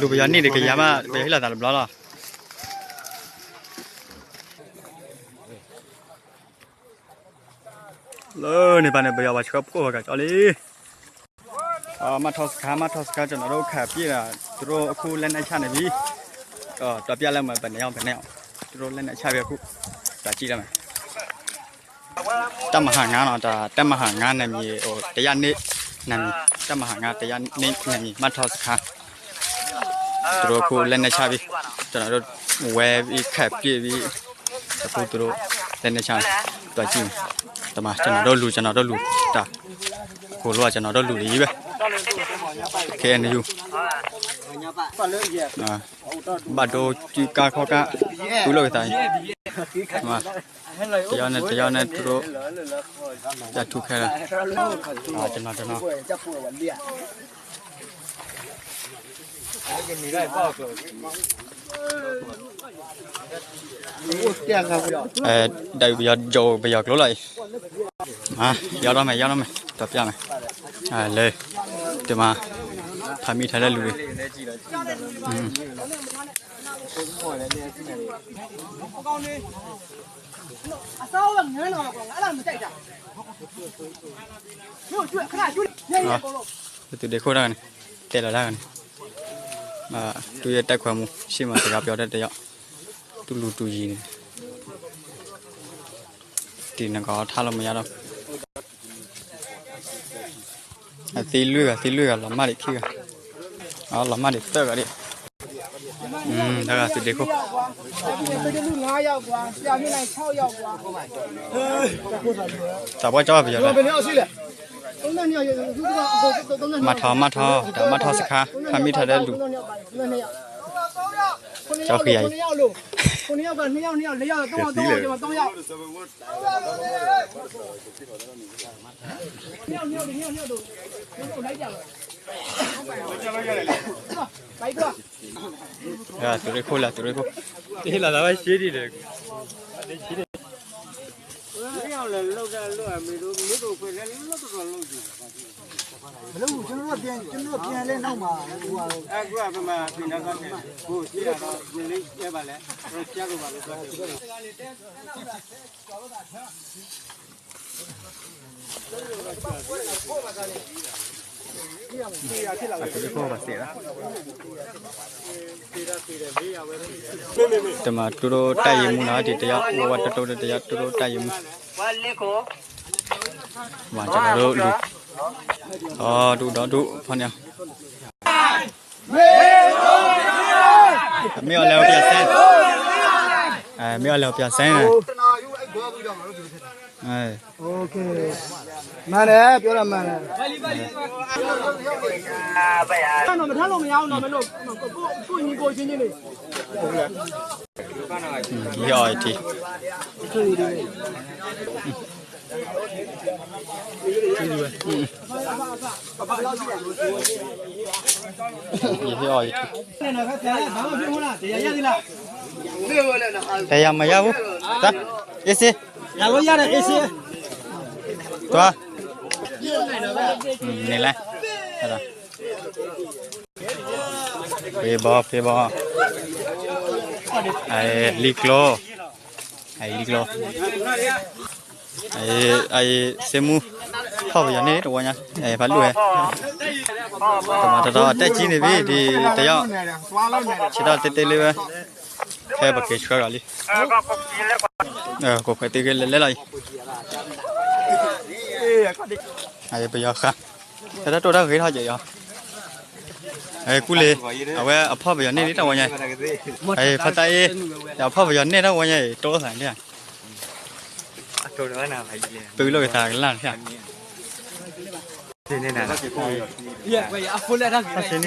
လူပရနေတယ်ကရမဘယ်ဟလာတာဘလာလားလောနေပါနေဘယ်ပါချပ်ကိုကကြော်လေအာမထော့စခါမထော့စခါကျွန်တော်တို့ခက်ပြေးတာသူတို့အခုလက်နဲ့ချနေပြီအော်တော့ပြလိုက်မှဘယ်နဲ့အောင်ဘယ်နဲ့အောင်သူတို့လက်နဲ့ချပြအခုဒါကြည့်လိုက်မယ်တမဟာငါတော့ဒါတမဟာငါနာမည်ဟိုတရားနေနာမည်တမဟာငါတရားနေနာမည်မထော့စခါ သူတို့အခုလက်နဲ့ချပြီးကျွန်တော်တို့ဝဲပြီးခက်ပြည့်ပြီးအခုသူတို့လက်နဲ့ချတွားကြည့်တမကျွန်တော်တို့လူကျွန်တော်တို့လူတာကိုလိုကကျွန်တော်တို့လူကြီးပဲခဲနေယူအာဘာတော့ဒီကာခေါကသူလို့တိုင်းမှာတရားနဲ့တရားနဲ့သူတို့ကြထုခဲတာအာကျွန်တော်ကျွန်တော် အဲတိုက်ပြီးကြောပြီးကြောလို့လိုက်ဟာရောက်တော့မယ်ရောက်တော့မယ်တော့ပြမယ်အဲလေဒီမှာဖမ်းမိထားတဲ့လူတွေอืมအစားကငန်းတော့ကွာအဲ့ဒါမကြိုက်တာမြို့ကျွတ်ခဏကျွတ်ညနေကုန်လို့သူတွေခိုးတာကနေတဲလာတာကနေ အာသူရဲ့တိုက်ခွဲမှုရှေ့မှာစကားပြောတဲ့တယောက်သူလူတူကြီးနေဒီငကောထားလို့မရတော့အသေးလွေကသေးလွေကလမ်းမလေးခိကအော်လမ်းမလေးတက်ကြတယ်อืมဒါကသူတွေခိုးဒီလူ9ယောက်ကွာဆရာမြင့်လိုက်6ယောက်ကွာဒါဘောကြောက်ပြရတာဘယ်နှစ်ယောက်ရှိလဲ မထောင်မထောင်ဒါမထောင်စခါဖမ်းမိထားတဲ့လူသုံးနှစ်ယောက်ပါသုံးနှစ်ယောက်ကျောက်ခရိုင်9ယောက်လို့9ယောက်က2ယောက်2ယောက်4ယောက်3ယောက်3ယောက်ကျွန်တော်3ယောက်ညောင်းညောင်းညောင်းညောင်းတို့လိုက်ကြပါလိုက်တော့အဲသူတွေခိုးလာသူတွေခိုးတေးလာတာပဲရှေးနေတယ်ဘ လို့ကျွန်တော်တို့ပြန်ကျွန်တော်ပြန်လဲနောက်မှာဟိုဟာအခုကမှပြင်တော့ကကိုရှိတာတော့ဒီလေးပြပါလဲတော့ကြားလို့ပါလို့ပြောတယ်သူတွေခိုးပါစေလားတမတူတို့တိုက်ရင်မူလားဒီတရားဟိုကတတိုးတဲ့တရားတူတို့တိုက်ရင်မူဝါလေးကိုမှာကျွန်တော်တို့လူ အော်ဒူတော့ဒူဖန်ရမေရလည်းပြဆန်းအဲမေရလည်းပြဆန်းတယ်အဲ โอเคမှန်တယ်ပြောတာမှန်တယ် အာဘယ်ဟာ အဲ့တော့မထားလို့မရအောင်တော့မလို့ကိုကိုညီကိုချင်းချင်းလေး ရော်တီ ဒီရော်တီ နဲ့တော့ခ က်တယ်ဘာမှဖြစ်မလားတရားရသေးလားတရားမရဘူးသာအေးစေးရလို့ရတယ်အေးစေးသွားနေလဲဟဲ့လားဖေဘောဖေဘောအဲလီကလိုအဲလီကလို အဲအဲစမူဟောရနေတော့ညာအဲဘာလို့လဲတမတော်တော်တက်ကြီးနေပြီဒီတယောက်ခြေတော့တက်တက်လေးပဲခဲဘကေချွာလီအာကကိုကြီးလဲအဲကိုဖက်တေးကလဲလဲလိုက်အဲဘယောခါဒါတော့တော့ခေထားကြရအဲကုလေအဝဲအဖဘယောနေနေတော့ဝညာ အဲဖတ်တိုင်အဖဘယောနေတော့ဝညာတောဆိုင်လေအတော်တော့နာပါကြီးလေတူလို့ထားကလန့်ဖျက်ဒီနေ့နာ Yeah, wait, I full that. ဆက်စင်း